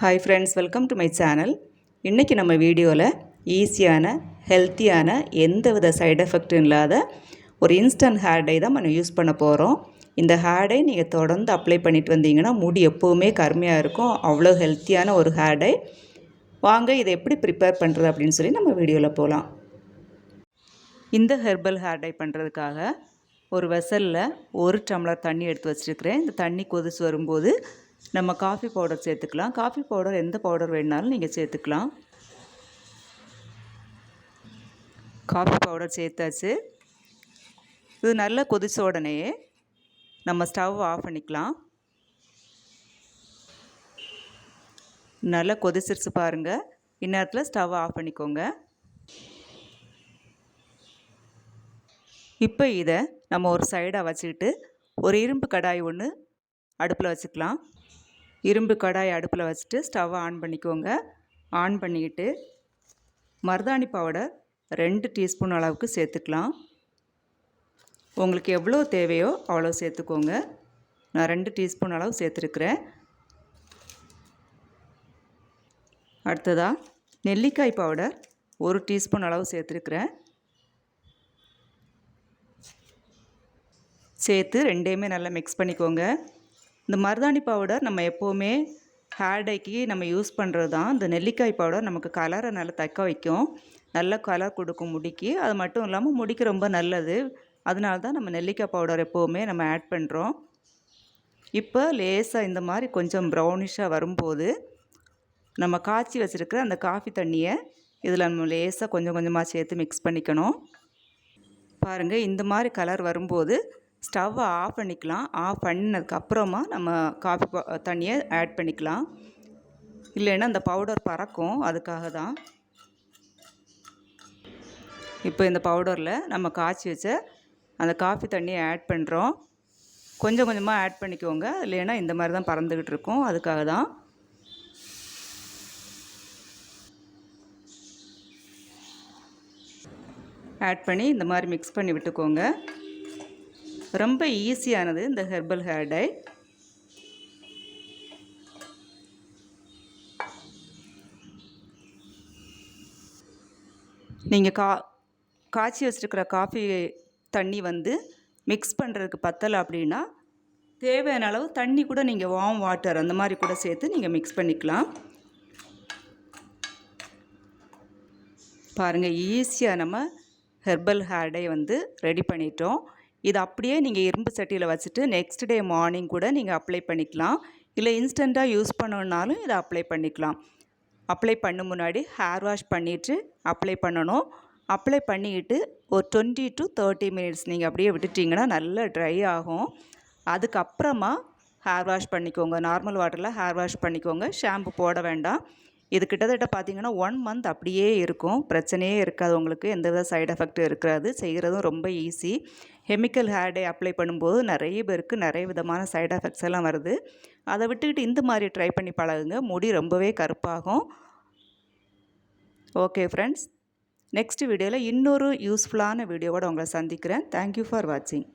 Hi friends welcome to my channel இன்றைக்கி நம்ம வீடியோவில் ஈஸியான ஹெல்த்தியான எந்த வித சைடு எஃபெக்டும் இல்லாத ஒரு இன்ஸ்டன்ட் ஹேர் டை தான் நம்ம யூஸ் பண்ண போகிறோம் இந்த ஹேர் டை நீங்கள் தொடர்ந்து அப்ளை பண்ணிட்டு வந்தீங்கன்னா முடி எப்போவுமே கருமையாக இருக்கும். அவ்வளோ ஹெல்த்தியான ஒரு ஹேர் டை வாங்க இதை எப்படி ப்ரிப்பேர் பண்ணுறது அப்படின்னு சொல்லி நம்ம வீடியோவில் போகலாம் இந்த ஹெர்பல் ஹேர் டை பண்ணுறதுக்காக ஒரு வெசலில் ஒரு டம்ளர் தண்ணி எடுத்து வச்சுருக்கிறேன். இந்த தண்ணி கொதிச்சு வரும்போது நம்ம காஃபி பவுடர் சேர்த்துக்கலாம். காஃபி பவுடர் எந்த பவுடர் வேணாலும் நீங்கள் சேர்த்துக்கலாம். காஃபி பவுடர் சேர்த்தாச்சு. இது நல்லா கொதிச்ச உடனேயே நம்ம ஸ்டவ் ஆஃப் பண்ணிக்கலாம். நல்லா கொதிச்சிருச்சு பாருங்கள் இந்நேரத்தில் ஸ்டவ் ஆஃப் பண்ணிக்கோங்க. இப்போ இதை நம்ம ஒரு சைடாக வச்சுக்கிட்டு ஒரு இரும்பு கடாய் ஒன்று அடுப்பில் வச்சுக்கலாம். இரும்பு கடாய் அடுப்பில் வச்சுட்டு ஸ்டவ் ஆன் பண்ணிக்கோங்க. ஆன் பண்ணிக்கிட்டு மருதாணி பவுடர் ரெண்டு டீஸ்பூன் அளவுக்கு சேர்த்துக்கலாம். உங்களுக்கு எவ்வளோ தேவையோ அவ்வளோ சேர்த்துக்கோங்க. நான் ரெண்டு டீஸ்பூன் அளவு சேர்த்துருக்குறேன். அடுத்ததாக நெல்லிக்காய் பவுடர் ஒரு டீஸ்பூன் அளவு சேர்த்துருக்குறேன். சேர்த்து ரெண்டையுமே நல்லா மிக்ஸ் பண்ணிக்கோங்க. இந்த மருதாணி பவுடர் நம்ம எப்போவுமே ஹேர் டைக்கு நம்ம யூஸ் பண்ணுறது தான் இந்த நெல்லிக்காய் பவுடர் நமக்கு கலரை நல்லா தக்க வைக்கும். நல்ல கலர் கொடுக்கும் முடிக்கு. அது மட்டும் இல்லாமல் முடிக்கு ரொம்ப நல்லது. அதனால தான் நம்ம நெல்லிக்காய் பவுடர் எப்போவுமே நம்ம ஆட் பண்ணுறோம் இப்போ லேசாக இந்த மாதிரி கொஞ்சம் ப்ரௌனிஷாக வரும்போது நம்ம காய்ச்சி வச்சுருக்கிற அந்த காஃபி தண்ணியை இதில் நம்ம லேசாக கொஞ்சம் கொஞ்சமாக சேர்த்து மிக்ஸ் பண்ணிக்கணும். பாருங்கள் இந்த மாதிரி கலர் வரும்போது ஸ்டவ்வை ஆஃப் பண்ணிக்கலாம். ஆஃப் பண்ணதுக்கப்புறமா நம்ம காஃபி தண்ணியை ஆட் பண்ணிக்கலாம். இல்லைன்னா அந்த பவுடர் பறக்கும். அதுக்காக தான். இப்போ இந்த பவுடரில் நம்ம காய்ச்சி வச்ச அந்த காஃபி தண்ணியை ஆட் பண்ணுறோம் கொஞ்சம் கொஞ்சமாக ஆட் பண்ணிக்கோங்க. இல்லைன்னா இந்த மாதிரி தான் பறந்துக்கிட்டு இருக்கும். அதுக்காக தான். ஆட் பண்ணி இந்த மாதிரி மிக்ஸ் பண்ணி விட்டுக்கோங்க. ரொம்ப ஈஸியானது இந்த ஹெர்பல் ஹேர் டை. நீங்கள் கா காய்ச்சி வச்சுருக்கிற காஃபி தண்ணி வந்து மிக்ஸ் பண்ணுறதுக்கு பத்தலை அப்படின்னா தேவையான அளவு தண்ணி கூட நீங்கள் வார்ம் வாட்டர் அந்த மாதிரி கூட சேர்த்து நீங்கள் மிக்ஸ் பண்ணிக்கலாம். பாருங்கள் ஈஸியாக நம்ம ஹெர்பல் ஹேர் டை வந்து ரெடி பண்ணிட்டோம். இது அப்படியே நீங்கள் இரும்பு சட்டியில் வச்சுட்டு நெக்ஸ்ட் டே மார்னிங் கூட நீங்கள் அப்ளை பண்ணிக்கலாம். இல்லை இன்ஸ்டண்ட்டாக யூஸ் பண்ணணுன்னாலும் இதை அப்ளை பண்ணிக்கலாம். அப்ளை பண்ண முன்னாடி ஹேர் வாஷ் பண்ணிவிட்டு அப்ளை பண்ணணும். அப்ளை பண்ணிக்கிட்டு ஒரு டுவெண்ட்டி டு தேர்ட்டி மினிட்ஸ் நீங்கள் அப்படியே விட்டுட்டிங்கன்னா நல்லா ட்ரை ஆகும். அதுக்கப்புறமா ஹேர் வாஷ் பண்ணிக்கோங்க. நார்மல் வாட்டரில் ஹேர் வாஷ் பண்ணிக்கோங்க. ஷாம்பு போட வேண்டாம். இது கிட்டத்தட்ட பார்த்தீங்கன்னா ஒன் மந்த் அப்படியே இருக்கும். பிரச்சனையே இருக்காது உங்களுக்கு. எந்த வித சைடு எஃபெக்ட்டும் இருக்காது. செய்கிறதும் ரொம்ப easy chemical hair dye apply பண்ணும்போது நிறைய பேருக்கு நிறைய விதமான சைடு எஃபெக்ட்ஸ் எல்லாம் வருது. அதை விட்டுக்கிட்டு இந்த மாதிரி ட்ரை பண்ணி பழகுங்க. முடி ரொம்பவே கருப்பாகும். ஓகே ஃப்ரெண்ட்ஸ் நெக்ஸ்ட் வீடியோவில் இன்னொரு யூஸ்ஃபுல்லான வீடியோவோடு உங்களை சந்திக்கிறேன். தேங்க்யூ ஃபார் வாட்சிங்